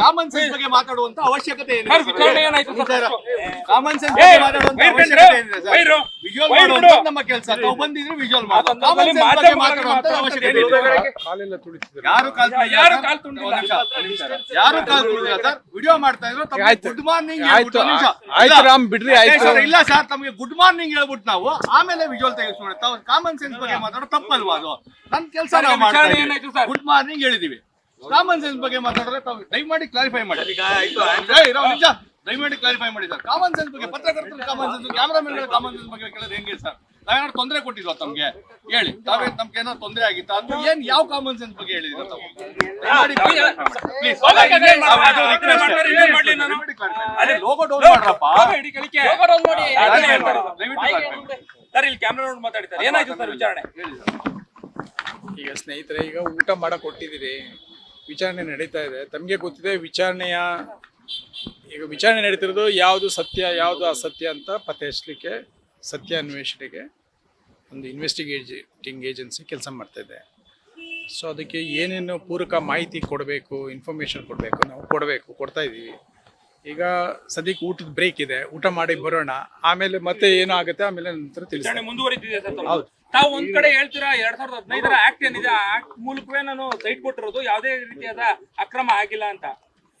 Common sense ಬಗ್ಗೆ ಮಾತಾಡುವಂತ ಅವಶ್ಯಕತೆ? Common sense ಬಗ್ಗೆ ಮಾತಾಡುವಂತ ಅವಶ್ಯಕತೆ ಕಂಡ್ರೆ? ಏನಿದೆ ಸರ್? ವಿಜುವಲ್ ವೈರ್ ಮಾಡುವಂತ ನಮ್ಮ ಕೆಲಸ. ತಾವು ಬಂದಿದ್ರೆ ವಿಜುವಲ್ ಕಾಮನ್ ಸೆನ್ಸ್ ಬಗ್ಗೆ ಮಾಧ್ಯಮಗಳಿಗೆ ಮಾತಾಡುವಂತ ಅವಶ್ಯಕತೆ ಇದೆ ಯಾರು ಕಾಲ್ ಯಾರು ಕಾಲ್. ಯಾರು ಕಾಲ್ ಸರ್? ವಿಡಿಯೋ ಮಾಡ್ತಾ ಇದ್ರು ಗುಡ್ ಮಾರ್ನಿಂಗ್ ಆಯ್ತು, ಆಯ್ತು ರಾಮ್ ಬಿಡ್ರಿ, ಆಯ್ತು. ಇಲ್ಲ ಸರ್ ತಮಗೆ ಗುಡ್ ಮಾರ್ನಿಂಗ್ ಹೇಳ್ಬಿಟ್ಟು ನಾವು ಆಮೇಲೆ ವಿಜುವಲ್ ತೆಗೆಸ್ಕೊಂಡು ತಾವು ಕಾಮನ್ ಸೆನ್ಸ್ ಬಗ್ಗೆ ಮಾತಾಡೋ ತಪ್ಪಲ್ವಾ ಅದು? ನನ್ನ ಕೆಲಸ ನಾವು ಮಾಡ್ತಾ ಸರ್? ಗುಡ್ ಮಾರ್ನಿಂಗ್ ಹೇಳಿದೀವಿ. ಕಾಮನ್ ಸೆನ್ಸ್ ಬಗ್ಗೆ ಮಾತಾಡಿದ್ರೆ ತಾವು ದಯಮಾಡಿ ಕ್ಲಾರಿಫೈ ಮಾಡಿ. ನಿಜ. ದಯಮಾಡಿ ಕ್ಲಾರಿಫೈ ಮಾಡಿ ಸರ್ ಕಾಮನ್ ಸೆನ್ಸ್ ಬಗ್ಗೆ ಪತ್ರಕರ್ತರು common sense cameraman common sense ಬಗ್ಗೆ ಕೇಳಿದ್ರೆ ಹೆಂಗೆ ಸರ್? ನಾವೇನಾದ್ರು ತೊಂದರೆ ಕೊಟ್ಟಿದ್ವಾ ತಮ್ಗೆ? ಹೇಳಿ. ತಾವೇ ನಮ್ಗೆ ಏನಾದ್ರು ತೊಂದರೆ ಆಗಿತ್ತಾ? ಅದು ಏನ್ ಯಾವ ಕಾಮನ್ ಸೆನ್ಸ್ ಬಗ್ಗೆ ಹೇಳಿದ್ರು ತಾವು. ಅದೇ ಲೋಗೋ ಡೌನ್ ಮಾಡ್ರಪ್ಪ. ಸರ್ ಇಲ್ಲಿ ಕ್ಯಾಮ್ರಾ ನೋಡಿ ಮಾತಾಡ್ತಾರೆ. ಏನಾಯ್ತು ಸರ್ ವಿಚಾರಣೆ? ಈಗ ಸ್ನೇಹಿತರೆ ಈಗ ಊಟ ಮಾಡಕ್ ಕೊಟ್ಟಿದ್ದೀರಿ. ವಿಚಾರಣೆ ನಡೀತಾ ಇದೆ. ತಮಗೆ ಗೊತ್ತಿದೆ ವಿಚಾರಣೆಯ ಈಗ ವಿಚಾರಣೆ ನಡೀತಿರೋದು ಯಾವುದು ಸತ್ಯ ಯಾವುದು ಅಸತ್ಯ ಅಂತ ಪತ್ತೆ ಹಚ್ಚಲಿಕ್ಕೆ ಸತ್ಯ ಅನ್ವೇಷಣೆಗೆ ಒಂದು ಇನ್ವೆಸ್ಟಿಗೇಟಿಂಗ್ ಏಜೆನ್ಸಿ ಕೆಲಸ ಮಾಡ್ತಾ ಇದೆ. ಸೊ ಅದಕ್ಕೆ ಏನೇನು ಪೂರಕ ಮಾಹಿತಿ ಕೊಡಬೇಕು ಇನ್ಫಾರ್ಮೇಷನ್ ಕೊಡಬೇಕು ನಾವು ಕೊಡಬೇಕು ಕೊಡ್ತಾ ಇದ್ದೀವಿ. ಈಗ ಸದ್ಯಕ್ಕೆ ಊಟದ ಬ್ರೇಕ್ ಇದೆ. ಊಟ ಮಾಡಿ ಬರೋಣ. ಆಮೇಲೆ ಮತ್ತೆ ಏನೋ ಆಗುತ್ತೆ ಆಮೇಲೆ ನಂತರ ತಿಳಿಸ್ತೀನಿ. ಮುಂದುವರಿತಿದೆ ಸರ್ ಹೌದು. ತಾವು ಒಂದ್ ಕಡೆ ಹೇಳ್ತೀರಾ? ಎರಡ್ ಸಾವಿರದ ಹದಿನೈದರ ಆಕ್ಟ್ ಏನಿದೆ? ಆ ಆಕ್ಟ್ ಮೂಲಕವೇ ನಾನು ಸೈಟ್ ಕೊಟ್ಟಿರೋದು. ಯಾವುದೇ ರೀತಿಯಾದ ಅಕ್ರಮ ಆಗಿಲ್ಲ ಅಂತ.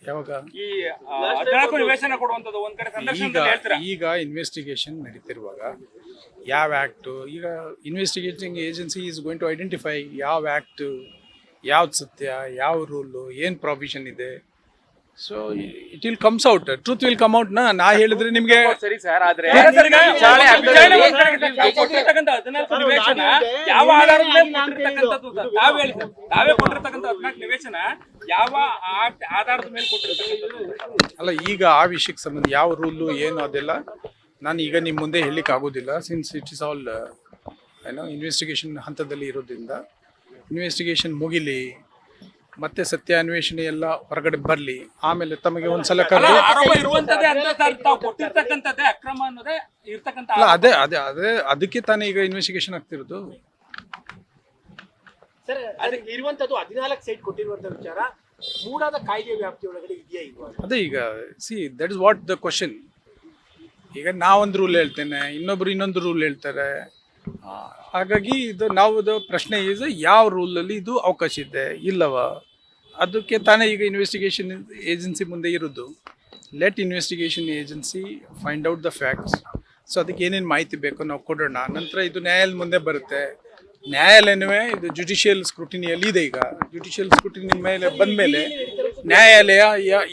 ಯಾವಾಗ? ಈ ಆ, ಹದಿನಾಲ್ಕು ನಿವೇಶನ ಕೊಡುವಂತದ್ದು ಒಂದ್ ಕಡೆ ಈಗ ಸಂದರ್ಶನದಲ್ಲಿ ಹೇಳ್ತೀರಾ? ಈಗ ಇನ್ವೆಸ್ಟಿಗೇಷನ್ ನಡೀತಿರುವಾಗ ಯಾವ ಆ್ಯಕ್ಟು ಈಗ investigating agency is going to identify ಯಾವ ಆ್ಯಕ್ಟು ಯಾವ್ದು ಸತ್ಯ ಯಾವ ರೂಲು ಏನು ಪ್ರಾವಿಷನ್ ಇದೆ? So it will comes out truth will come out ನಾ ನಾ ಹೇಳಿದ್ರೆ ನಿಮ್ಗೆ ಸರಿ ಸರ್ ಆದ್ರೆ ಸರ್, ಸರ್, ಈಗ ವಿಚಾರಣೆ ವಿಚಾರಣೆ ಹಂತದಲ್ಲಿ- ಒಂದ್ ಕಡೆ ಇದೆ. ತಾವು ಕೊಟ್ಟಿರ್ತಕ್ಕಂಥ ಹದಿನಾಲ್ಕು ನಿವೇಶನ ಯಾವ ಆಧಾರದ ಮೇಲೆ ಕೊಟ್ಟಿರ್ತಕ್ಕಂಥದ್ದು ಸರ್? ತಾವ್ ಹೇಳಿ ಸರ್. ತಾವೇ ಕೊಟ್ಟಿರ್ತಕ್ಕಂಥ ಹದಿನಾಲ್ಕು ನಿವೇಶನ ಯಾವ ಆಕ್ಟ್ ಆಧಾರದ ಮೇಲೆ ಕೊಟ್ಟಿರ್ತಕ್ಕಂಥದ್ದು? ಅಲ್ಲ ಈಗ ಆ ವಿಷಯಕ್ಕೆ ಸಂಬಂಧ ಯಾವ ರೂಲು ಏನು ಅದೆಲ್ಲ ನಾನು ಈಗ ನಿಮ್ಮ ಮುಂದೆ ಹೇಳಲಿಕ್ಕೆ ಆಗೋದಿಲ್ಲ. ಸಿನ್ಸ್ ಇಟ್ ಇಸ್ ಆಲ್ ಏನೋ ಇನ್ವೆಸ್ಟಿಗೇಷನ್ ಹಂತದಲ್ಲಿ ಇರೋದ್ರಿಂದ ಇನ್ವೆಸ್ಟಿಗೇಷನ್ ಮುಗಿಲಿ ಮತ್ತೆ ಸತ್ಯ ಅನ್ವೇಷಣೆ ಎಲ್ಲ ಹೊರಗಡೆ ಬರಲಿ ಆಮೇಲೆ ತಮಗೆ ಒಂದ್ಸಲ ಅಲ್ಲ, ಕರೆದು ಅಲ್ಲ ಅದೇ ಅದೇ ಅದೇ ಅದಕ್ಕೆ ತಾನೇ ಈಗ ಇನ್ವೆಸ್ಟಿಗೇಷನ್ ಆಗ್ತಿರೋದು. ಸರ್ ಅದಕ್ಕೆ ಇರುವಂತದ್ದು ಹದಿನಾಲ್ಕು ಸೈಟ್ ಕೊಟ್ಟಿರುವಂತ ವಿಚಾರ ಮೂಡಾದ ಕಾಯ್ದೆ ವ್ಯಾಪ್ತಿಯೊಳಗಡೆ ಇದೆಯಾ ಇಲ್ವಾ ಅದೇ ಈಗ see that is what the question ಈಗ ನಾವೊಂದು ರೂಲ್ ಹೇಳ್ತೇನೆ ಇನ್ನೊಬ್ರು ಇನ್ನೊಂದು ರೂಲ್ ಹೇಳ್ತಾರೆ. ಹಾಗಾಗಿ ಇದು ನಾವು ಪ್ರಶ್ನೆ ಈಸ್ ಯಾವ ರೂಲಲ್ಲಿ ಇದು ಅವಕಾಶ ಇದೆ? ಇಲ್ಲವ? ಅದಕ್ಕೆ ತಾನೇ ಈಗ ಇನ್ವೆಸ್ಟಿಗೇಷನ್ ಏಜೆನ್ಸಿ ಮುಂದೆ ಇರೋದು. Let investigation agency find out the facts so ಅದಕ್ಕೆ ಏನೇನು ಮಾಹಿತಿ ಬೇಕೋ ನಾವು ಕೊಡೋಣ. ನಂತರ ಇದು ನ್ಯಾಯಾಲಯದ ಮುಂದೆ ಬರುತ್ತೆ. ನ್ಯಾಯಾಲಯನೂ ಇದು ಜುಡಿಷಿಯಲ್ ಸ್ಕ್ರೂಟಿನಿಯಲ್ಲಿ ಇದೆ ಈಗ. ಜುಡಿಷಿಯಲ್ ಸ್ಕ್ರೂಟಿನಿ ಮೇಲೆ ಬಂದಮೇಲೆ ನ್ಯಾಯಾಲಯ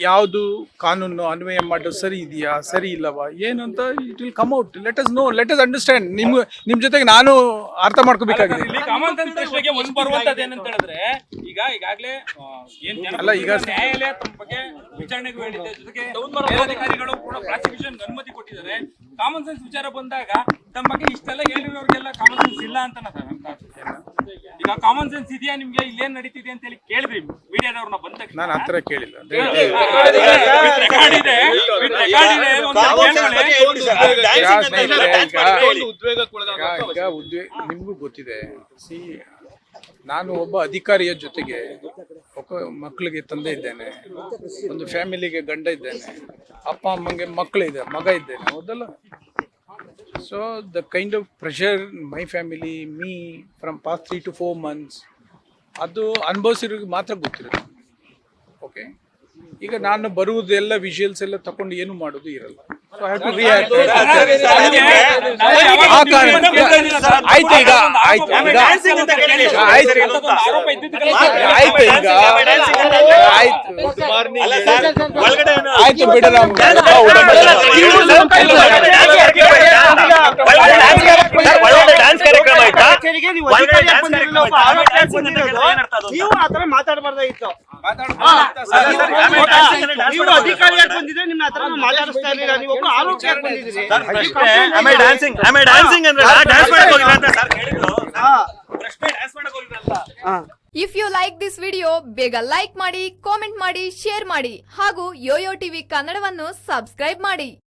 ಯಾವುದು ಕಾನೂನು ಅನ್ವಯ ಮಾಡೋದು ಸರಿ ಇದೆಯಾ? ಸರಿ ಇಲ್ಲವಾ? ಏನು ಅಂತ it will come out let us know let us understand ನಿಮ್ ನಿಮ್ ಜೊತೆಗೆ ನಾನು ಅರ್ಥ ಮಾಡ್ಕೋಬೇಕಾಗಿದೆ. ಏನಂತ ಈಗ ಈಗಾಗಲೇ ಅಲ್ಲ, ಈಗ- ನ್ಯಾಯಾಲಯ ತಮ್ಮ ಬಗ್ಗೆ ವಿಚಾರಣೆಗೂ ಹೇಳಿದೆ ಜೊತೆಗೆ ಮೇಲಧಿಕಾರಿಗಳು ಕೂಡ ಪ್ರಾಸಿಕ್ಯೂಷನ್ ಅನುಮತಿ ಕೊಟ್ಟಿದ್ದಾರೆ. ಕಾಮನ್ ಸೆನ್ಸ್ ವಿಚಾರ ಬಂದಾಗ ತಮ್ಮ ಬಗ್ಗೆ ಇಷ್ಟೆಲ್ಲ ಹೇಳಿರೋರಿಗೆಲ್ಲ ಕಾಮನ್ ಸೆನ್ಸ್ ಇಲ್ಲ ಅಂತ ಈಗ ಕಾಮನ್ ಸೆನ್ಸ್ ಇದೆಯಾ ನಿಮ್ಗೆ ಇಲ್ಲೇನ್ ನಡೀತಿದೆ ಅಂತ ಹೇಳಿ ಕೇಳಿದ್ರಿ ಮೀಡಿಯಾದವ್ರನ್ನ ಬಂದ ತಕ್ಷಣ ನಾನು ಆ ಥರ ಕೇಳಿಲ್ಲ. ಈಗ ನಿಮಗೂ ಗೊತ್ತಿದೆ ಸಿ ನಾನು ಒಬ್ಬ ಅಧಿಕಾರಿಯ ಜೊತೆಗೆ ಮಕ್ಕಳಿಗೆ ತಂದೆ ಇದ್ದೇನೆ. ಒಂದು ಫ್ಯಾಮಿಲಿಗೆ ಗಂಡ ಇದ್ದೇನೆ. ಅಪ್ಪ, ಅಮ್ಮಂಗೆ ಮಕ್ಕಳಿದೆ ಮಗ ಇದ್ದೇನೆ, ಹೌದಲ್ಲ? So the kind of pressure my family me from past three to four months ಅದು ಅನುಭವಿಸಿರೋರಿಗೆ ಮಾತ್ರ ಗೊತ್ತಿರುತ್ತೆ. ಓಕೆ ಈಗ ನಾನು ಬರುವುದೆಲ್ಲ ವಿಜುವಲ್ಸ್ ಎಲ್ಲ ತಕೊಂಡು ಏನು ಮಾಡೋದು ಇರಲ್ಲ ಸೊ ಹ್ಯಾವ್ ಟು ರಿಯಾಕ್ಟ್ ಆ ಕಾರಣ- ಆಯ್ತು ಈಗ, ಆಯ್ತು ಈಗ. ಆಯ್ತು. ಅಂಥದ್ದೊಂದು ಆರೋಪ ಇದ್ದಿದ್ದಕ್ಕೆಲ್ಲ ಆಯ್ತು ಈಗ ಆಯ್ತು ಗುಡ್ ಮಾರ್ನಿಂಗ್ ಆಯ್ತು ಬಿಡರಾಮ್ ಡ್ಯಾನ್ಸ್ ಕಾರ್ಯಕ್ರಮ ಆಯ್ತಾ ಕಚೇರಿಗೆ ನೀವು ಅಧಿಕಾರಿಯಾಗಿ ಬಂದಿರಲಿಲ್ಲ, ಒಬ್ಬ ಆರೋಪಿಯಾಗಿ ಬಂದಿರೋದು. ನೀವು ಆತರ ಮಾತಾಡಬಾರ್ದಾಗಿತ್ತು ನೀವು ಅಧಿಕಾರಿಯಾಗಿ ಬಂದಿದ್ರೆ ನಿಮ್ಮ ಹತ್ರ ಮಾತಾಡಿಸ್ತಾ ಇರಲಿಲ್ಲ. ನೀವು ಆರೋಗ್ಯ ಆರೋಪಿಯಾಗಿ ಬಂದಿದ್ದೀರಿ ಆಮೇಲೆ ಡ್ಯಾನ್ಸಿಂಗ್ ಆಮೇಲೆ ಡ್ಯಾನ್ಸಿಂಗ್ ಅಂದ್ರೆ ಡ್ಯಾನ್ಸ್ ಮಾಡಕ್ ಹೋಗಿಲ್ಲ ಅಂತ ಸರ್ ಹೇಳಿದ್ರು ಪ್ರಶ್ನೆ ಡ್ಯಾನ್ಸ್ ಮಾಡಕ್ ಹೋಗಿಲ್ಲ ಅಂತ if you like this video ಬೇಗ ಲೈಕ್ ಮಾಡಿ ಕಾಮೆಂಟ್ ಮಾಡಿ ಶೇರ್ ಮಾಡಿ ಹಾಗೂ ಯೋಯೋ ಟಿವಿ ಕನ್ನಡವನ್ನು ಸಬ್ಸ್ಕ್ರೈಬ್ ಮಾಡಿ.